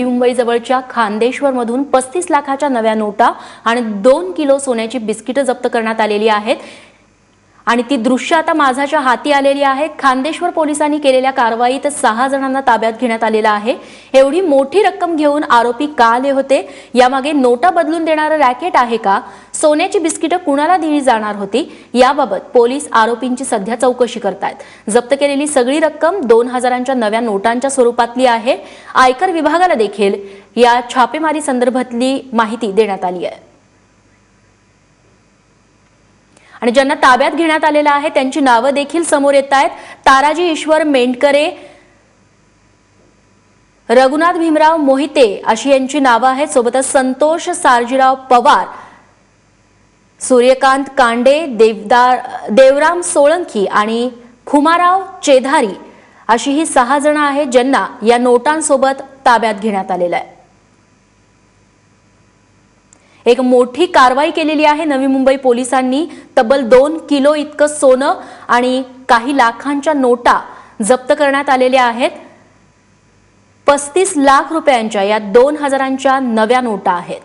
नवी मुंबई जवळच्या खांदेश्वरमधून पस्तीस लाखाच्या नव्या नोटा आणि दोन किलो सोन्याची बिस्किटं जप्त करण्यात आलेली आहेत. आणि ती दृश्य आता माझाच्या हाती आलेली आहेत खांदेश्वर पोलिसांनी केलेल्या कारवाईत सहा जणांना ताब्यात घेण्यात आलेलं आहे. एवढी मोठी रक्कम घेऊन आरोपी का आले होते? यामागे नोटा बदलून देणारं रॅकेट आहे का? सोन्याची बिस्किटं कुणाला दिली जाणार होती? याबाबत पोलीस आरोपींची सध्या चौकशी करतायत. जप्त केलेली सगळी रक्कम दोन हजारांच्या नव्या नोटांच्या स्वरूपातली आहे. आयकर विभागाला देखील या छापेमारी संदर्भातली माहिती देण्यात आली आहे. आणि ज्यांना ताब्यात घेण्यात आलेलं आहे त्यांची नावं देखील समोर येत आहेत. ताराजी ईश्वर मेंढकरे रघुनाथ भीमराव मोहिते अशी यांची नावं आहेत. सोबतच संतोष सारजीराव पवार सूर्यकांत कांडे देवदार देवराम सोळंकी आणि खुमाराव चेधारी अशी ही सहा जण आहेत ज्यांना या नोटांसोबत ताब्यात घेण्यात आलेलं आहे. एक मोठी कारवाई केलेली आहे. नवी मुंबई पोलिसांनी तब्बल दोन किलो इतकं सोनं आणि काही लाखांच्या नोटा जप्त करण्यात आलेल्या आहेत. पस्तीस लाख रुपयांच्या या दोन हजारांच्या नव्या नोटा आहेत.